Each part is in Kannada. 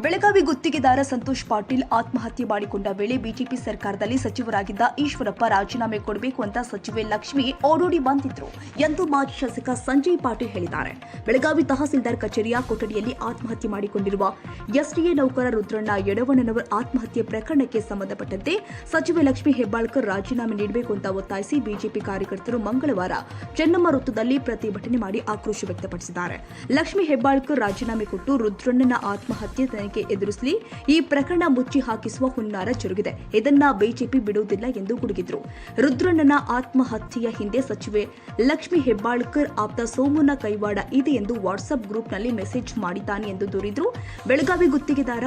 ಬೆಳಗಾವಿ ಗುತ್ತಿಗೆದಾರ ಸಂತೋಷ್ ಪಾಟೀಲ್ ಆತ್ಮಹತ್ಯೆ ಮಾಡಿಕೊಂಡ ವೇಳೆ ಬಿಜೆಪಿ ಸರ್ಕಾರದಲ್ಲಿ ಸಚಿವರಾಗಿದ್ದ ಈಶ್ವರಪ್ಪ ರಾಜೀನಾಮೆ ಕೊಡಬೇಕು ಅಂತ ಸಚಿವೆ ಲಕ್ಷ್ಮಿ ಓಡೋಡಿ ಬಂದಿದ್ರು ಎಂದು ಮಾಜಿ ಶಾಸಕ ಸಂಜಯ್ ಪಾಟೀಲ್ ಹೇಳಿದ್ದಾರೆ. ಬೆಳಗಾವಿ ತಹಸೀಲ್ದಾರ್ ಕಚೇರಿಯ ಕೊಠಡಿಯಲ್ಲಿ ಆತ್ಮಹತ್ಯೆ ಮಾಡಿಕೊಂಡಿರುವ ಎಸ್ಡಿಎ ನೌಕರ ರುದ್ರಣ್ಣ ಯಡವಣ್ಣನವರ್ ಆತ್ಮಹತ್ಯೆ ಪ್ರಕರಣಕ್ಕೆ ಸಂಬಂಧಪಟ್ಟಂತೆ ಸಚಿವೆ ಲಕ್ಷ್ಮಿ ಹೆಬ್ಬಾಳ್ಕರ್ ರಾಜೀನಾಮೆ ನೀಡಬೇಕು ಅಂತ ಒತ್ತಾಯಿಸಿ ಬಿಜೆಪಿ ಕಾರ್ಯಕರ್ತರು ಮಂಗಳವಾರ ಚೆನ್ನಮ್ಮ ವೃತ್ತದಲ್ಲಿ ಪ್ರತಿಭಟನೆ ಮಾಡಿ ಆಕ್ರೋಶ ವ್ಯಕ್ತಪಡಿಸಿದ್ದಾರೆ. ಲಕ್ಷ್ಮಿ ಹೆಬ್ಬಾಳ್ಕರ್ ರಾಜೀನಾಮೆ ಕೊಟ್ಟು ರುದ್ರಣ್ಣನ ಆತ್ಮಹತ್ಯೆ ತನಿಖೆ ಎದುರಿಸಲಿ. ಈ ಪ್ರಕರಣ ಮುಚ್ಚಿ ಹಾಕಿಸುವ ಹುನ್ನಾರ ಜರುಗಿದೆ ಇದನ್ನ ಬಿಜೆಪಿ ಬಿಡುವುದಿಲ್ಲ ಎಂದು ಗುಡುಗಿದ್ರು. ರುದ್ರಣ್ಣನ ಆತ್ಮಹತ್ಯೆಯ ಹಿಂದೆ ಸಚಿವೆ ಲಕ್ಷ್ಮಿ ಹೆಬ್ಬಾಳ್ಕರ್ ಆಪ್ತ ಸೋಮನ ಕೈವಾಡ ಇದೆ ಎಂದು ವಾಟ್ಸ್ಆಪ್ ಗ್ರೂಪ್ನಲ್ಲಿ ಮೆಸೇಜ್ ಮಾಡಿದ್ದಾನೆ ಎಂದು ದೂರಿದ್ರು. ಬೆಳಗಾವಿ ಗುತ್ತಿಗೆದಾರ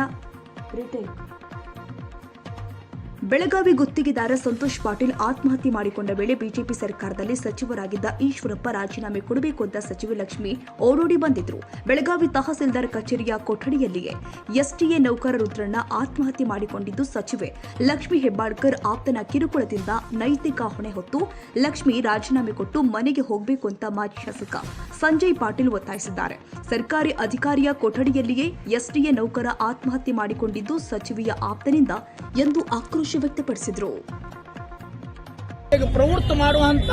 ಬೆಳಗಾವಿ ಗುತ್ತಿಗೆದಾರ ಸಂತೋಷ್ ಪಾಟೀಲ್ ಆತ್ಮಹತ್ಯೆ ಮಾಡಿಕೊಂಡ ವೇಳೆ ಬಿಜೆಪಿ ಸರ್ಕಾರದಲ್ಲಿ ಸಚಿವರಾಗಿದ್ದ ಈಶ್ವರಪ್ಪ ರಾಜೀನಾಮೆ ಕೊಡಬೇಕು ಅಂತ ಸಚಿವೆ ಲಕ್ಷ್ಮಿ ಓಡೋಡಿ ಬಂದಿದ್ರು. ಬೆಳಗಾವಿ ತಹಸೀಲ್ದಾರ್ ಕಚೇರಿಯ ಕೊಠಡಿಯಲ್ಲಿಯೇ ಎಸ್ಟಿಎ ನೌಕರ ರುದ್ರಣ್ಣ ಆತ್ಮಹತ್ಯೆ ಮಾಡಿಕೊಂಡಿದ್ದು ಸಚಿವೆ. ಲಕ್ಷ್ಮಿ ಹೆಬ್ಬಾಳ್ಕರ್ ಆಪ್ತನ ಕಿರುಕುಳದಿಂದ ನೈತಿಕ ಹೊಣೆ ಹೊತ್ತು ಲಕ್ಷ್ಮಿ ರಾಜೀನಾಮೆ ಕೊಟ್ಟು ಮನೆಗೆ ಹೋಗಬೇಕು ಅಂತ ಮಾಜಿ ಶಾಸಕ ಸಂಜಯ್ ಪಾಟೀಲ್ ಒತ್ತಾಯಿಸಿದ್ದಾರೆ. ಸರ್ಕಾರಿ ಅಧಿಕಾರಿಯ ಕೊಠಡಿಯಲ್ಲಿಯೇ ಎಸ್ಟಿಎ ನೌಕರ ಆತ್ಮಹತ್ಯೆ ಮಾಡಿಕೊಂಡಿದ್ದು ಸಚಿವೆಯ ಆಪ್ತನಿಂದ ಎಂದು ಆಕ್ರೋಶ ವ್ಯಕ್ತಪಡಿಸಿದರು. ಈಗ ಪ್ರವೃತ್ತ ಮಾಡುವಂತ,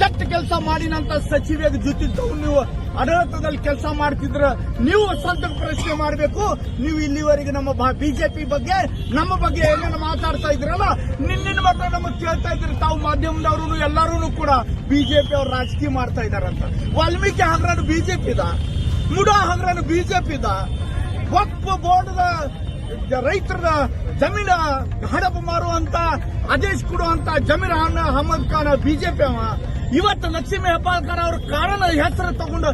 ಕೆಟ್ಟ ಕೆಲಸ ಮಾಡಿನಂತ ಸಚಿವರಿಗೆ ಜೊತೆ ನೀವು ಆಡಳಿತದಲ್ಲಿ ಕೆಲಸ ಮಾಡ್ತಿದ್ರ ನೀವು ಸ್ವಂತ ಪ್ರಶ್ನೆ ಮಾಡಬೇಕು. ನೀವು ಇಲ್ಲಿವರೆಗೆ ನಮ್ಮ ಬಿಜೆಪಿ ಬಗ್ಗೆ, ನಮ್ಮ ಬಗ್ಗೆ ಏನೇನು ಮಾತಾಡ್ತಾ ಇದ್ರಲ್ಲ ನಿನ್ನಿನ ಮಾತ್ರ ನಮಗೆ ಕೇಳ್ತಾ ಇದ್ರಿ ತಾವು ಮಾಧ್ಯಮದವರು ಎಲ್ಲರೂ ಕೂಡ ಬಿಜೆಪಿ ಅವ್ರು ರಾಜಕೀಯ ಮಾಡ್ತಾ ಇದಾರಂತ ವಾಲ್ಮೀಕಿ ಹಂಗ್ರನು ಇದ ಮುಡಾ ಹಂಗ್ರನು ಇದ ವಕ್ಫ್ ಬೋರ್ಡ್ದ ರೈತರ ಜಮೀನ ಹಡಪು ಮಾರುವಂತ ಆದೇಶ ಕೊಡುವಂತ ಜಮೀರ್ ಅಹಮದ್ ಖಾನ್ ಬಿಜೆಪಿ ಅವ. ಇವತ್ತು ಲಕ್ಷ್ಮೀ ಹೆಬ್ಬಾಳ್ಕರ್ ಅವ್ರ ಕಾರಣ ಹೆಸರು ತಗೊಂಡು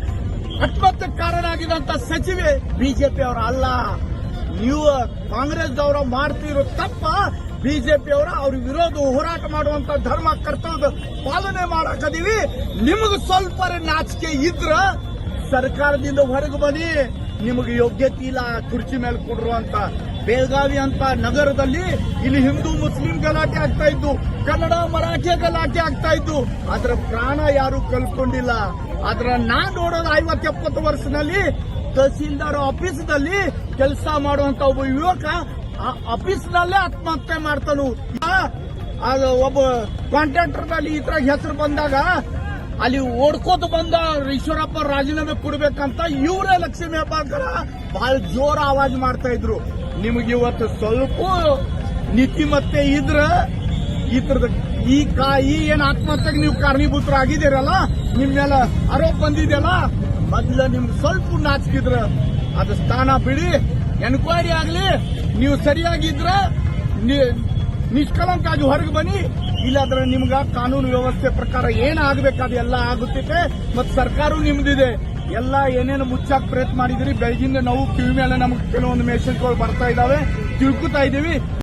ಆತ್ಮಹತ್ಯೆ ಕಾರಣ ಆಗಿದಂತ ಸಚಿವೆ ಬಿಜೆಪಿ ಅವರ ಅಲ್ಲ. ನೀವು ಕಾಂಗ್ರೆಸ್ದವರ ಮಾಡ್ತಿರೋ ತಪ್ಪ, ಬಿಜೆಪಿ ಅವರ ಅವ್ರ ವಿರೋಧ ಹೋರಾಟ ಮಾಡುವಂತ ಧರ್ಮ ಕರ್ತವ್ಯದ ಪಾಲನೆ ಮಾಡಕದೀವಿ. ನಿಮಗೆ ಸ್ವಲ್ಪ ನಾಚಿಕೆ ಇದ್ರ ಸರ್ಕಾರದಿಂದ ಹೊರಗೆ ಬನ್ನಿ. ನಿಮಗೆ ಯೋಗ್ಯತೆ ಇಲ್ಲ, ಕುರ್ಚಿ ಮೇಲೆ ಕೊಡ್ರು ಅಂತ. ಬೆಳಗಾವಿ ಅಂತ ನಗರದಲ್ಲಿ ಇಲ್ಲಿ ಹಿಂದೂ ಮುಸ್ಲಿಂ ಗಲಾಟೆ ಆಗ್ತಾ ಇದ್ದು, ಕನ್ನಡ, ಮರಾಠಿ ಗಲಾಟೆ ಆಗ್ತಾ ಇದ್ದು, ಅದರ ಪ್ರಾಣ ಯಾರು ಕಲ್ಕೊಂಡಿಲ್ಲ ಆದ್ರ ನಾನ್ ನೋಡೋದು ಐವತ್ತು ಎಪ್ಪತ್ತು ವರ್ಷದಲ್ಲಿ ತಹಸೀಲ್ದಾರ್ ಆಫೀಸ್ದಲ್ಲಿ ಕೆಲಸ ಮಾಡುವಂತ ಒಬ್ಬ ಯುವಕ ಆ ಆಫೀಸ್ನಲ್ಲೇ ಆತ್ಮಹತ್ಯೆ ಮಾಡ್ತಾನು. ಒಬ್ಬ ಕಾಂಟ್ರಾಕ್ಟರ್ನಲ್ಲಿ ಇತರ ಹೆಸರು ಬಂದಾಗ ಅಲ್ಲಿ ಓಡ್ಕೋತ ಬಂದ ಈಶ್ವರಪ್ಪ ರಾಜೀನಾಮೆ ಕೊಡ್ಬೇಕಂತ ಇವರೇ ಲಕ್ಷ್ಮೀ ಹೆಬ್ಬಾಳ್ಕರ ಬಹಳ ಜೋರ ಆವಾಜ್ ಮಾಡ್ತಾ ಇದ್ರು. ನಿಮಗೆ ಇವತ್ತು ಸ್ವಲ್ಪ ನೀತಿಮತ್ತೆ ಇದ್ರ ಈ ತರದ ಈ ಕಾಯಿ ಏನ್ ಆತ್ಮಹತ್ಯೆಗೆ ನೀವು ಕಾರಣೀಭೂತರಾಗಿದ್ದೀರಲ್ಲ ನಿಮ್ ಮೇಲೆ ಆರೋಪ ಬಂದಿದೆಯಲ್ಲ, ಮೊದ್ಲ ನಿಮ್ ಸ್ವಲ್ಪ ನಾಚಿಕಿದ್ರ ಅದು ಸ್ಥಾನ ಬಿಡಿ. ಎನ್ಕ್ವೈರಿ ಆಗ್ಲಿ, ನೀವು ಸರಿಯಾಗಿದ್ರ ನಿ- ನಿಷ್ಕಳಂಕಾಗಿ ಹೊರಗೆ ಬನ್ನಿ. ಇಲ್ಲಾದ್ರೆ ನಿಮ್ಗ ಕಾನೂನು ವ್ಯವಸ್ಥೆ ಪ್ರಕಾರ ಏನಾಗಬೇಕಾದ ಎಲ್ಲ ಆಗುತ್ತಿದೆ, ಮತ್ತು ಸರ್ಕಾರ ನಿಮ್ದಿದೆ. ಎಲ್ಲ ಏನೇನು ಮುಚ್ಚಾಕ್ ಪ್ರಯತ್ನ ಮಾಡಿದಿರಿ ಬೆಳಗಿಂದ ನಾವು ಕಿವಿ ಮೇಲೆ ನಮ್ಗೆ ಕೆಲವೊಂದು ಮೆಸೇಜ್ಗಳು ಬರ್ತಾ ಇದಾವೆ ತಿಳ್ಕೊತಾ ಇದೀವಿ